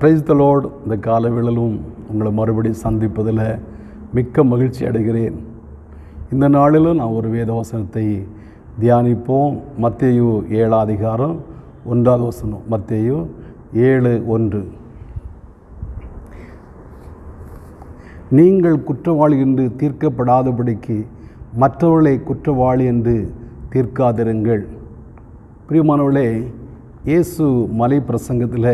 Praise the Lord இந்த காலவேளையிலும் உங்களை மறுபடியும் சந்திப்பதில் மிக்க மகிழ்ச்சி அடைகிறேன். இந்த நாளிலும் நான் ஒரு வேதவசனத்தை தியானிப்போம். மத்தேயு ஏழாதிகாரம் ஒன்றாவது வசனம். மத்தேயு ஏழு ஒன்று. நீங்கள் குற்றவாளி என்று தீர்க்கப்படாதபடிக்கு மற்றவர்களை குற்றவாளி என்று தீர்க்காதிருங்கள். பிரியமானவர்களே இயேசு மலை பிரசங்கத்தில்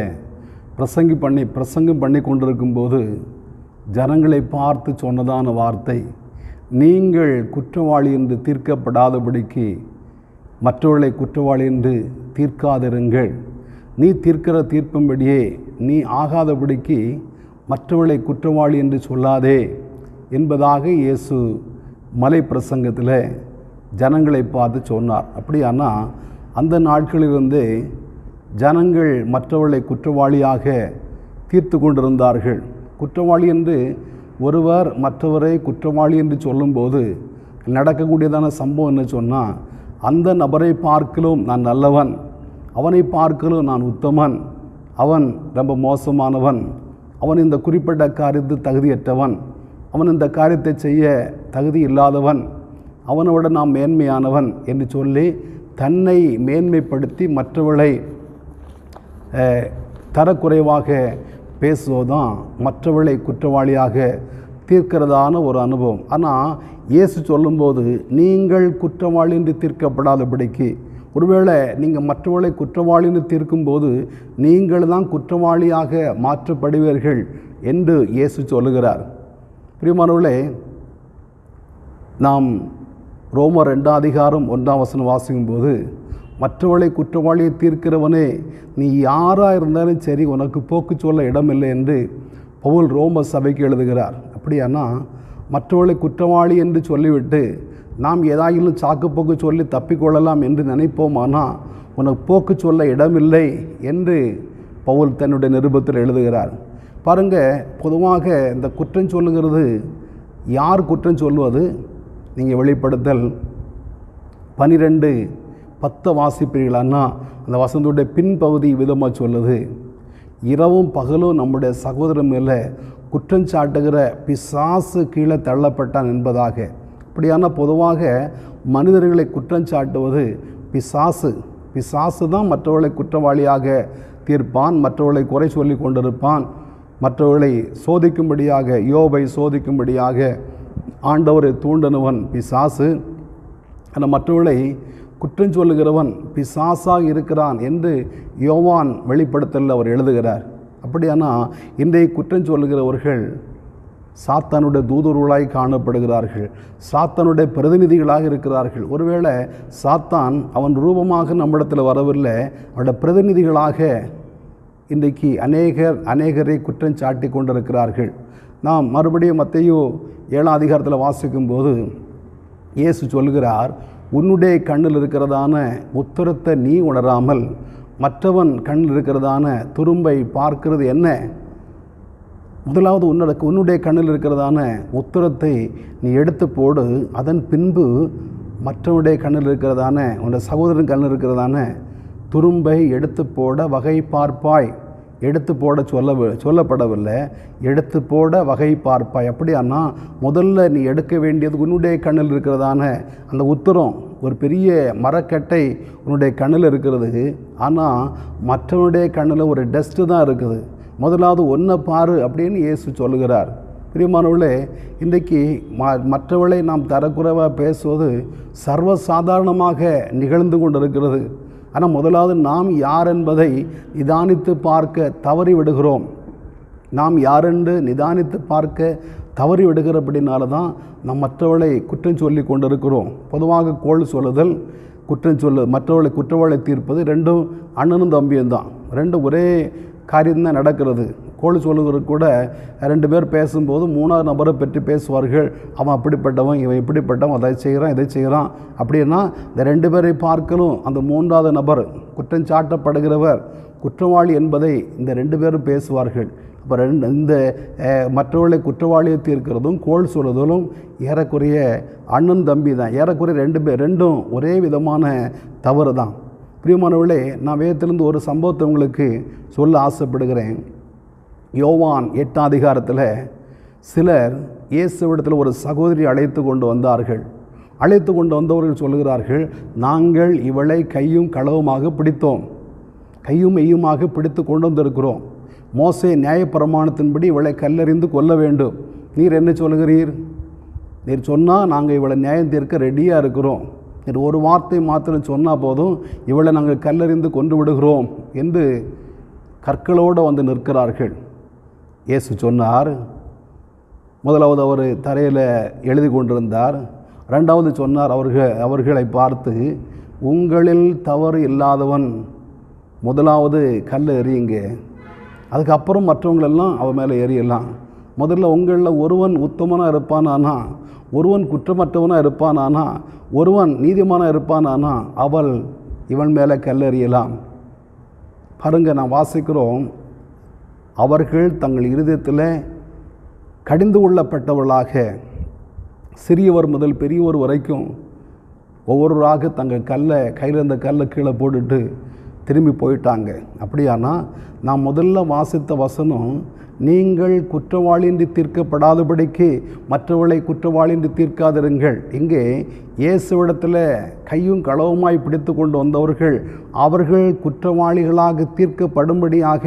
பிரசங்கி பண்ணி பிரசங்கம் பண்ணி கொண்டிருக்கும்போது ஜனங்களை பார்த்து சொன்னதான வார்த்தை நீங்கள் குற்றவாளி என்று தீர்க்கப்படாதபடிக்கு மற்றவர்களை குற்றவாளி என்று தீர்க்காதிருங்கள். நீ தீர்க்கிற தீர்ப்பும்படியே நீ ஆகாதபடிக்கு மற்றவர்களை குற்றவாளி என்று சொல்லாதே என்பதாக இயேசு மலை பிரசங்கத்தில் ஜனங்களை பார்த்து சொன்னார். அப்படியானா அந்த நாட்களிலிருந்தே ஜனங்கள் மற்றவர்களை குற்றவாளியாக தீர்த்து கொண்டிருந்தார்கள். குற்றவாளி என்று ஒருவர் மற்றவரை குற்றவாளி என்று சொல்லும்போது நடக்கக்கூடியதான சம்பவம் என்ன சொன்னால் அந்த நபரை பார்க்கலும் நான் நல்லவன். அவனை பார்க்கலும் நான் உத்தமன். அவன் ரொம்ப மோசமானவன். அவன் இந்த குறிப்பிட்ட காரியத்து தகுதியற்றவன். அவன் இந்த காரியத்தை செய்ய தகுதி இல்லாதவன். அவனோட நாம் மேன்மையானவன் என்று சொல்லி தன்னை மேன்மைப்படுத்தி மற்றவர்களை தரக்குறைவாக தரக்குறைவாக பேசுவதுதான் மற்றவர்களை குற்றவாளியாக தீர்க்கிறதான ஒரு அனுபவம். ஆனால் இயேசு சொல்லும்போது நீங்கள் குற்றவாளி என்று தீர்க்கப்படாதபடிக்கு ஒருவேளை நீங்கள் மற்றவர்களை குற்றவாளின்னு தீர்க்கும்போது நீங்கள் தான் குற்றவாளியாக மாற்றப்படுவீர்கள் என்று இயேசு சொல்லுகிறார். பிரியமானவர்களே நாம் ரோமர் ரெண்டாம் அதிகாரம் ஒன்றாம் வசனம் வாசிக்கும்போது மற்றவளை குற்றவாளியை தீர்க்கிறவனே நீ யாராக இருந்தாலும் சரி உனக்கு போக்கு சொல்ல இடமில்லை என்று பவுல் ரோம சபைக்கு எழுதுகிறார். அப்படியானா மற்றவளை குற்றவாளி என்று சொல்லிவிட்டு நாம் ஏதாயிலும் சாக்குப்போக்கு சொல்லி தப்பிக்கொள்ளலாம் என்று நினைப்போமானால் உனக்கு போக்கு சொல்ல இடமில்லை என்று பவுல் தன்னுடைய நிருபத்தில் எழுதுகிறார். பாருங்க பொதுவாக இந்த குற்றம் சொல்லுகிறது யார் குற்றம் சொல்வது? நீங்கள் வெளிப்படுத்தல் பனிரெண்டு பத்தை வாசிப்பீர்களான்னா அந்த வசந்தோடைய பின்பகுதி விதமாக சொல்லுது. இரவும் பகலும் நம்முடைய சகோதரன் மேலே குற்றஞ்சாட்டுகிற பிசாசு கீழே தள்ளப்பட்டான் என்பதாக. அப்படியான பொதுவாக மனிதர்களை குற்றம் சாட்டுவது பிசாசு. பிசாசு தான் மற்றவர்களை குற்றவாளியாக தீர்ப்பான் மற்றவர்களை குறை சொல்லி கொண்டிருப்பான் மற்றவர்களை சோதிக்கும்படியாக யோபை சோதிக்கும்படியாக ஆண்டவரை தூண்டனவன் பிசாசு. ஆனால் மற்றவர்களை குற்றம் சொல்லுகிறவன் பிசாசாக இருக்கிறான் என்று யோவான் வெளிப்படுத்தலில் அவர் எழுதுகிறார். அப்படியானால் இன்றைய குற்றம் சொல்லுகிறவர்கள் சாத்தானுடைய தூதுருளாய் காணப்படுகிறார்கள் சாத்தானுடைய பிரதிநிதிகளாக இருக்கிறார்கள். ஒருவேளை சாத்தான் அவன் ரூபமாக நம்மிடத்தில் வரவில்லை அவனுடைய பிரதிநிதிகளாக இன்றைக்கு அநேகர் அநேகரை குற்றம் சாட்டி கொண்டிருக்கிறார்கள். நாம் மறுபடியும் மத்தையோ ஏழாம் அதிகாரத்தில் வாசிக்கும்போது இயேசு சொல்கிறார் உன்னுடைய கண்ணில் இருக்கிறதான உத்தரத்தை நீ உணராமல் மற்றவன் கண்ணில் இருக்கிறதான துரும்பை பார்க்கிறது என்ன? முதலாவது உன்னோட உன்னுடைய கண்ணில் இருக்கிறதான உத்தரத்தை நீ எடுத்து போடு. அதன் பின்பு மற்றவனுடைய கண்ணில் இருக்கிறதான உன்னோட சகோதரன் கண்ணில் இருக்கிறதான துரும்பை எடுத்து போட வகை பார்ப்பாய். எடுத்து போட சொல்ல சொல்லப்படவில்லை. எடுத்து போட வகை பார்ப்பாய். அப்படியானா முதல்ல நீ எடுக்க வேண்டியது உன்னுடைய கண்ணில் இருக்கிறதான அந்த உத்தரம். ஒரு பெரிய மரக்கட்டை உன்னுடைய கண்ணில் இருக்கிறது. ஆனால் மற்றவனுடைய கண்ணில் ஒரு டஸ்ட்டு தான் இருக்குது. முதலாவது ஒன்றை பாரு அப்படின்னு இயேசு சொல்லுகிறார். பிரியமானவர்களே இன்றைக்கு ம மற்றவளை நாம் தரக்குறைவாக பேசுவது சர்வசாதாரணமாக நிகழ்ந்து கொண்டிருக்கிறது. ஆனால் முதலாவது நாம் யார் என்பதை நிதானித்து பார்க்க தவறி விடுகிறோம். நாம் யாரென்று நிதானித்து பார்க்க தவறி விடுகிறபடினால தான் நாம் மற்றவளை குற்றம் சொல்லி கொண்டிருக்கிறோம். பொதுவாக கோள் சொல்லுதல் குற்றம் சொல்லு மற்றவர்களை குற்றவாளி தீர்ப்பது ரெண்டும் அண்ணனும் தம்பியும் தான். ரெண்டும் ஒரே காரியம்தான் நடக்கிறது. கோள் சொல்லுகிறது கூட ரெண்டு பேர் பேசும்போது மூணாவது நபரை பற்றி பேசுவார்கள். அவன் அப்படிப்பட்டவன் இவன் இப்படிப்பட்டவன் அதை செய்கிறான் இதை செய்கிறான். அப்படின்னா இந்த ரெண்டு பேரை பார்க்கலும் அந்த மூன்றாவது நபர் குற்றம் சாட்டப்படுகிறவர் குற்றவாளி என்பதை இந்த ரெண்டு பேரும் பேசுவார்கள். அப்போ ரெண்டு இந்த மற்றவர்களை குற்றவாளியை தீர்க்கிறதும் கோள் சொல்லுதலும் ஏறக்குறைய அண்ணன் தம்பி தான். ஏறக்குறைய ரெண்டு பேர் ரெண்டும் ஒரே விதமான தவறு தான். பிரியமானவர்களே நான் வேதத்திலிருந்து ஒரு சம்பவத்தை உங்களுக்கு சொல்ல ஆசைப்படுகிறேன். யோவான் எட்டாம் அதிகாரத்தில் சிலர் இயேசுவிடத்தில் ஒரு சகோதரி அழைத்து கொண்டு வந்தார்கள். அழைத்து கொண்டு வந்தவர்கள் சொல்லுகிறார்கள் நாங்கள் இவளை கையும் களவுமாக பிடித்தோம். கையும் மெய்யுமாக பிடித்து கொண்டு வந்திருக்கிறோம். மோசே நியாயப்பிரமாணத்தின்படி இவளை கல்லறிந்து கொல்ல வேண்டும். நீர் என்ன சொல்கிறீர் நீர் சொன்னால் நாங்கள் இவளை நியாயம் தீர்க்க ரெடியாக இருக்கிறோம். ஒரு வார்த்தை மாத்திரம் சொன்னால் போதும் இவளை நாங்கள் கல்லறிந்து கொண்டு விடுகிறோம் என்று கற்களோடு வந்து நிற்கிறார்கள். இயேசு சொன்னார் முதலாவது அவர் தரையில் எழுதி கொண்டிருந்தார். ரெண்டாவது சொன்னார் அவர்கள் அவர்களை பார்த்து உங்களில் தவறு இல்லாதவன் முதலாவது கல் எறியுங்க. அதுக்கப்புறம் மற்றவங்களெல்லாம் அவன் மேலே எறியலாம் முதல்ல உங்களில் ஒருவன் உத்தமனாக இருப்பானானா? ஒருவன் குற்றமற்றவனாக இருப்பானானா ஒருவன் நீதிமானாக இருப்பானானா அவள் இவன் மேலே கல்லறியலாம். பாருங்க நான் வாசிக்கிறோம். அவர்கள் தங்கள் இருதயத்தில் கடிந்து கொள்ளப்பட்டவர்களாக சிறியவர் முதல் பெரியவர் வரைக்கும் ஒவ்வொருவராக தங்கள் கல்லை கையில் இருந்த கல்லை கீழே போட்டுட்டு திரும்பி போயிட்டாங்க. அப்படியானா நான் முதல்ல வாசித்த வசனம் நீங்கள் குற்றவாளின்றி தீர்க்கப்படாதபடிக்கு மற்றவர்களை குற்றவாளின்றி தீர்க்காதிருங்கள். இங்கே இயேசுவிடத்தில் கையும் களவுமாய் பிடித்து கொண்டு வந்தவர்கள் அவர்கள் குற்றவாளிகளாக தீர்க்கப்படும்படியாக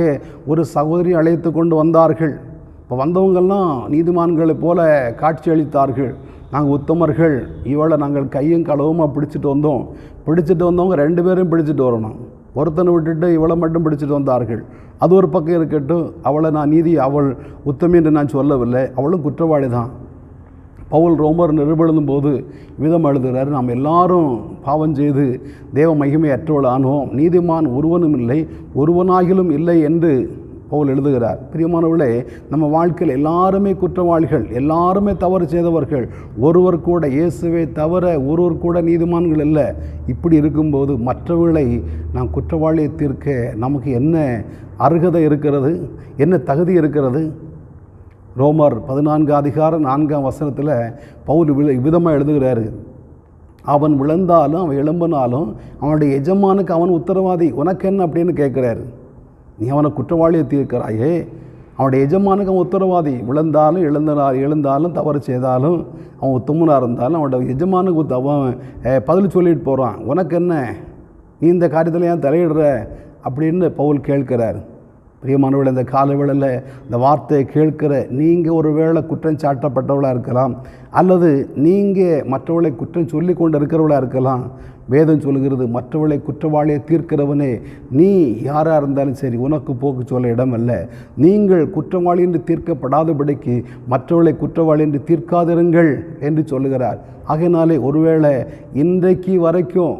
ஒரு சகோதரி அழைத்து கொண்டு வந்தார்கள். இப்போ வந்தவங்கெல்லாம் நீதிமான்களைப் போல காட்சி அளித்தார்கள். நாங்கள் உத்தமர்கள் இவளை நாங்கள் கையும் களவுமாக பிடிச்சிட்டு வந்தோம். பிடிச்சிட்டு வந்தவங்க ரெண்டு பேரும் பிடிச்சிட்டு வரணும். ஒருத்தனை விட்டுட்டு இவளை மட்டும் பிடிச்சிட்டு வந்தார்கள். அது ஒரு பக்கம் இருக்கட்டும் அவளை நான் நீதி அவள் உத்தமி என்று நான் சொல்லவில்லை. அவளும் குற்றவாளி தான் பவுல் ரோமர் நிருபெழுதும் போது விதம் எழுதுகிறார் நாம் எல்லாரும் பாவம் செய்து தேவ மகிமை அற்றவள் ஆனோம் நீதிமான் ஒருவனும் இல்லை ஒருவனாகிலும் இல்லை என்று பவுல் எழுதுகிறார் பிரியமானவர்களே நம்ம வாழ்க்கையில் எல்லாருமே குற்றவாளிகள் எல்லாருமே தவறு செய்தவர்கள். ஒருவர் கூட இயேசுவை தவிர ஒருவர் கூட நீதிமான்கள் இல்லை இப்படி இருக்கும்போது மற்றவர்களை நாம் குற்றவாளியை தீர்க்க நமக்கு என்ன அருகதை இருக்கிறது? என்ன தகுதி இருக்கிறது? ரோமர் பதினான்கு அதிகாரம் நான்காம் வசனத்தில் பவுல் விதமாக எழுதுகிறாரு. அவன் விழுந்தாலும் அவன் எழும்பினாலும் அவனுடைய எஜமானுக்கு அவன் உத்தரவாதி. உனக்கு என்ன? அப்படின்னு கேட்குறாரு. நீ அவனை குற்றவாளியை தீர்க்கிறாயே. அவனுடைய எஜமானுக்கு அவன் உத்தரவாதி. விழுந்தாலும் எழுந்தனா எழுந்தாலும் தவறு செய்தாலும் அவன் உத்தமனாக இருந்தாலும் அவனோட எஜமானுக்கு அவன் பதில் சொல்லிட்டு போகிறான் உனக்கு என்ன? நீ இந்த காரியத்தில் ஏன் தலையிடுற? அப்படின்னு பவுல் கேட்கிறார். பிரியமானவர்கள் இந்த காலவேளையில் இந்த வார்த்தையை கேட்கிற நீங்கள் ஒரு வேளை குற்றம் சாட்டப்பட்டவளாக இருக்கலாம் அல்லது நீங்கள் மற்றவளை குற்றம் சொல்லி கொண்டு இருக்கிறவளாக இருக்கலாம். வேதம் சொல்கிறது மற்றவளை குற்றவாளியை தீர்க்கிறவனே நீ யாராக இருந்தாலும் சரி உனக்கு போக்கு சொல்ல இடமல்ல. நீங்கள் குற்றவாளி என்று தீர்க்கப்படாதபடிக்கு மற்றவளை குற்றவாளி என்று தீர்க்காதிருங்கள் என்று சொல்லுகிறார். ஆகையினாலே ஒருவேளை இன்றைக்கு வரைக்கும்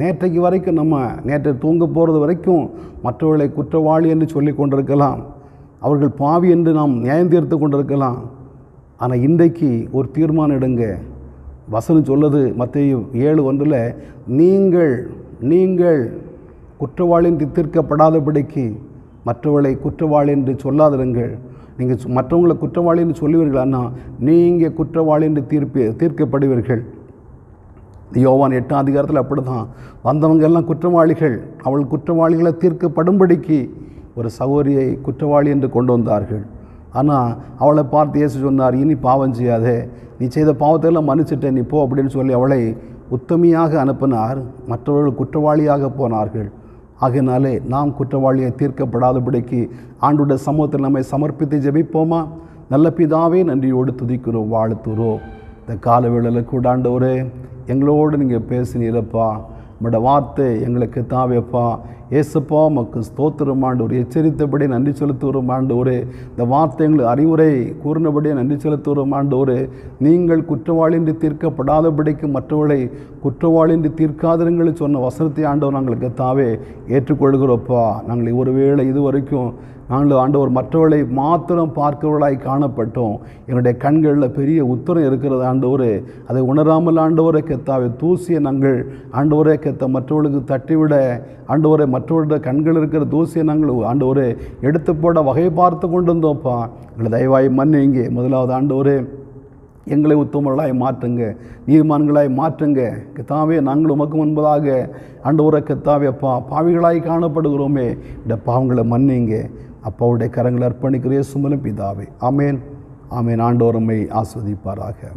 நேற்றைக்கு வரைக்கும் நம்ம நேற்று தூங்க போகிறது வரைக்கும் மற்றவர்களை குற்றவாளி என்று சொல்லி கொண்டிருக்கலாம். அவர்கள் பாவி என்று நாம் நியாயம் தீர்த்து கொண்டிருக்கலாம். ஆனால் இன்றைக்கு ஒரு தீர்மானம் எடுங்க. வசனம் சொல்லுது மத்திய ஏழு ஒன்றில் நீங்கள் நீங்கள் குற்றவாளி என்று தீர்க்கப்படாதபடிக்கு மற்றவர்களை குற்றவாளி என்று சொல்லாதிருங்கள். நீங்கள் மற்றவங்களை குற்றவாளி என்று சொல்லுவீர்களான்னா நீங்கள் குற்றவாளி என்று தீர்ப்பு தீர்க்கப்படுவீர்கள். யோவான் எட்டாம் அதிகாரத்தில் அப்படி தான் வந்தவங்க எல்லாம் குற்றவாளிகள். அவள் குற்றவாளிகளை தீர்க்கப்படும்படிக்கு ஒரு சகோதரியை குற்றவாளி என்று கொண்டு வந்தார்கள். ஆனால் அவளை பார்த்து இயேசு சொன்னார் இனி பாவம் செய்யாதே. நீ செய்த பாவத்தையெல்லாம் மன்னிச்சிட்டேன். நீ போ அப்படின்னு சொல்லி அவளை உத்தமியாக அனுப்பினார். மற்றவர்கள் குற்றவாளியாக போனார்கள். ஆகினாலே நாம் குற்றவாளியை தீர்க்கப்படாதபடிக்கு ஆண்டுடைய சமூகத்தில் நம்மை சமர்ப்பித்து ஜெபிப்போமா? நல்ல பிதாவே நன்றியோடு துதிக்கிறோம் வாழ்த்துறோம். இந்த காலவேளையில் கூட ஆண்டவரே எங்களோடு நீங்கள் பேசினீரப்பா உங்களோட வார்த்தை எங்களுக்கு தாவேப்பா. ஏசப்பா மக்கு ஸ்தோத்திரம் ஆண்டவர். எச்சரித்தபடி நன்றி செலுத்துகிறோம் ஒரு இந்த வார்த்தை எங்களுக்கு அறிவுரை கூறினபடியே நன்றி செலுத்துகிறோம் ஒரு நீங்கள் குற்றவாளின்றி தீர்க்கப்படாதபடிக்கு மற்றவர்களை குற்றவாளின்றி தீர்க்காதருங்களை சொன்ன வசனத்தை ஆண்டவர் நாங்களுக்கு தாவே ஏற்றுக்கொள்கிறோப்பா. நாங்கள் ஒருவேளை இது வரைக்கும் நாங்கள் ஆண்டவர் மற்றவர்களை மாத்திரம் பார்க்கிறவர்களாய் காணப்பட்டோம். எங்களுடைய கண்களில் பெரிய உத்தரம் இருக்கிறது ஆண்டவர். அதை உணராமல் ஆண்டவரை கத்தாவே தூசிய நாங்கள் ஆண்டவரே கெத்த மற்றவர்களுக்கு தட்டிவிட ஆண்டவரை மற்றவருடைய கண்கள் இருக்கிற தூசியை நாங்கள் ஆண்டவரே எடுத்து போட வகை பார்த்து கொண்டு வந்தோம்ப்பா எங்களை தயவாய் மன்னிங்க முதலாவது ஆண்டவரே எங்களை உத்தமர்களாய் மாற்றுங்க. நீதிமான்களாய் மாற்றுங்க. கத்தாவே நாங்கள் உமக்கு முன்பதாக ஆண்டவரை கத்தாவே அப்பா பாவிகளாய் காணப்படுகிறோமே. இந்த பாவங்களை மன்னிங்க அப்பாவுடைய கரங்களை அர்ப்பணிக்கிறே சுமலும் பிதாவே. ஆமேன். ஆமேன். ஆண்டோரமை ஆஸ்வதிப்பாராக.